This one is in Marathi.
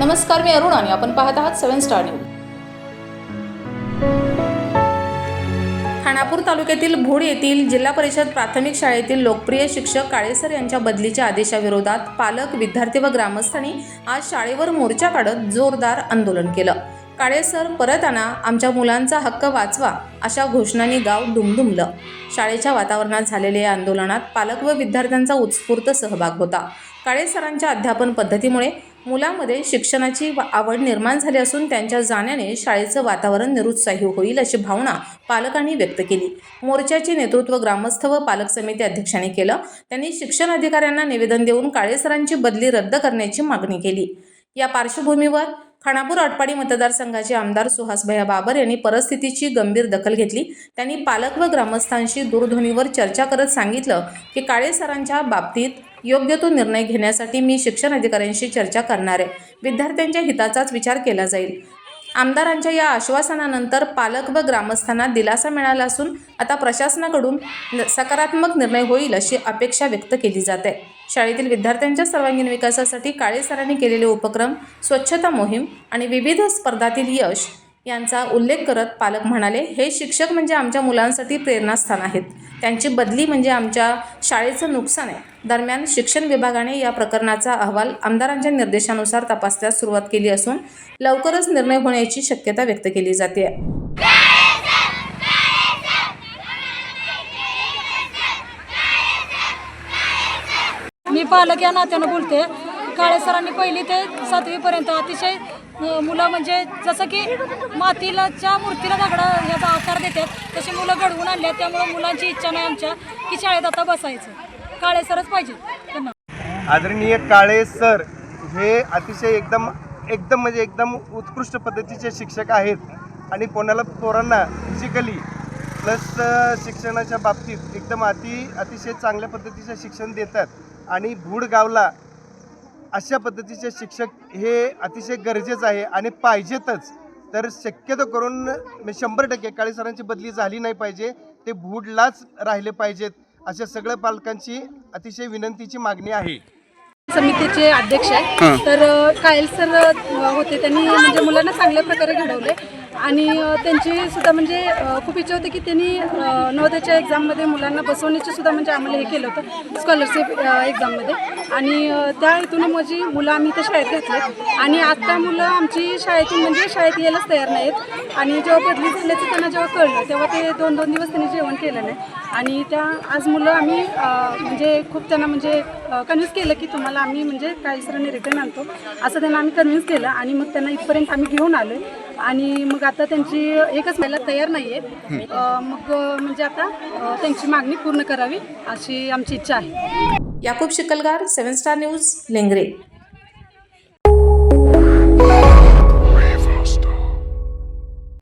नमस्कार मी अरुण आणि आपण पाहत आहात सेव्हन स्टार न्यूज. खानापूर तालुक्यातील भूड येथील जिल्हा परिषद प्राथमिक शाळेतील लोकप्रिय शिक्षक काळेसर यांच्या बदलीच्या आदेशाविरोधात पालक विद्यार्थी व ग्रामस्थांनी आज शाळेवर मोर्चा काढत जोरदार आंदोलन केलं. काळेसर परत आणा आमच्या मुलांचा हक्क वाचवा अशा घोषणांनी गाव दुमदुमलं. शाळेच्या वातावरणात झालेल्या या आंदोलनात पालक व विद्यार्थ्यांचा उत्स्फूर्त सहभाग होता. काळेसरांच्या अध्यापन पद्धतीमुळे मुलांमध्ये शिक्षणाची आवड निर्माण झाली असून त्यांच्या जाण्याने शाळेचं वातावरण निरुत्साही होईल अशी भावना पालकांनी व्यक्त केली. मोर्चाचे नेतृत्व ग्रामस्थ व पालक समिती अध्यक्षांनी केलं. त्यांनी शिक्षण अधिकाऱ्यांना निवेदन देऊन काळेसरांची बदली रद्द करण्याची मागणी केली. या पार्श्वभूमीवर खानापूर आटपाडी मतदारसंघाचे आमदार सुहासभया बाबर यांनी परिस्थितीची गंभीर दखल घेतली. त्यांनी पालक व ग्रामस्थांशी दूरध्वनीवर चर्चा करत सांगितलं की काळे सरांच्या बाबतीत योग्य तो निर्णय घेण्यासाठी मी शिक्षण अधिकाऱ्यांशी चर्चा करणार आहे. विद्यार्थ्यांच्या हिताचाच विचार केला जाईल. आमदारांच्या या आश्वासनानंतर पालक व ग्रामस्थांना दिलासा मिळाला असून आता प्रशासनाकडून न- सकारात्मक निर्णय होईल अशी अपेक्षा व्यक्त केली जाते शाळेतील विद्यार्थ्यांच्या सर्वांगीण विकासासाठी काळे सरांनी केलेले उपक्रम स्वच्छता मोहीम आणि विविध स्पर्धातील यश यांचा उल्लेख करत पालक म्हणाले हे शिक्षक म्हणजे आमच्या मुलांसाठी प्रेरणास्थान आहेत. त्यांची बदली म्हणजे आमच्या शाळेचं नुकसान आहे. दरम्यान शिक्षण विभागाने या प्रकरणाचा अहवाल आमदारांच्या निर्देशानुसार तपासण्यास सुरुवात केली असून लवकरच निर्णय होण्याची शक्यता व्यक्त केली जाते. मी पालक या नात्यानं बोलते. काळे सरांनी पहिली ते सातवीपर्यंत अतिशय मुलं म्हणजे जसं की मातीलाच्या मूर्तीला दगडा याचा आकार देतात तशी मुलं घडवून आणल्या त्यामुळं मुलांची इच्छा नाही आमच्या की शाळेत आता बसायचं. काळे सरच पाहिजे. त्यांना आदरणीय काळे सर हे अतिशय एकदम एकदम म्हणजे एकदम उत्कृष्ट पद्धतीचे शिक्षक आहेत. आणि कोणाला पोरांना फिजिकली प्लस शिक्षणाच्या बाबतीत एकदम अति अतिशय चांगल्या पद्धतीचे शिक्षण देतात. आणि भूड गावला अशा पद्धतीचे शिक्षक हे अतिशय गरजेचं आहे आणि पाहिजेतच. तर शक्यतो करून शंभर टक्के काळे सरांची बदली झाली नाही पाहिजे ते भूडलाच राहिले पाहिजेत अशा सगळ्या पालकांची अतिशय विनंतीची मागणी आहे. समितीचे अध्यक्ष आहे तर कायल सर होते त्यांनी म्हणजे मुलांना चांगल्या प्रकारे घडवले आणि त्यांची सुद्धा म्हणजे खूप इच्छा होती की त्यांनी नवद्याच्या एक्झाममध्ये मुलांना बसवण्याची सुद्धा म्हणजे आम्हाला हे केलं होतं स्कॉलरशिप एक्झाममध्ये आणि त्या हेतून माझी मुलं आम्ही इथं शाळेत घातले आणि आता मुलं आमची शाळेतून म्हणजे शाळेत यायलाच तयार नाहीत. आणि जेव्हा बदली झाल्याचं त्यांना जेव्हा कळलं तेव्हा ते दोन दोन दिवस त्यांनी जेवण केलं नाही. आणि त्या आज मुलं आम्ही म्हणजे खूप त्यांना म्हणजे कन्व्हिन्स केलं की तुम्हाला आम्ही म्हणजे काही सरांनी रिटर्न आणतो. असं त्यांना आम्ही कन्व्हिन्स केलं आणि मग त्यांना इथपर्यंत आम्ही घेऊन आलो आणि मग आता त्यांची एकच व्हायला तयार नाही आहे मग म्हणजे आता त्यांची मागणी पूर्ण करावी अशी आमची इच्छा आहे. Yakub Shikalgar Seven Star News Lengare.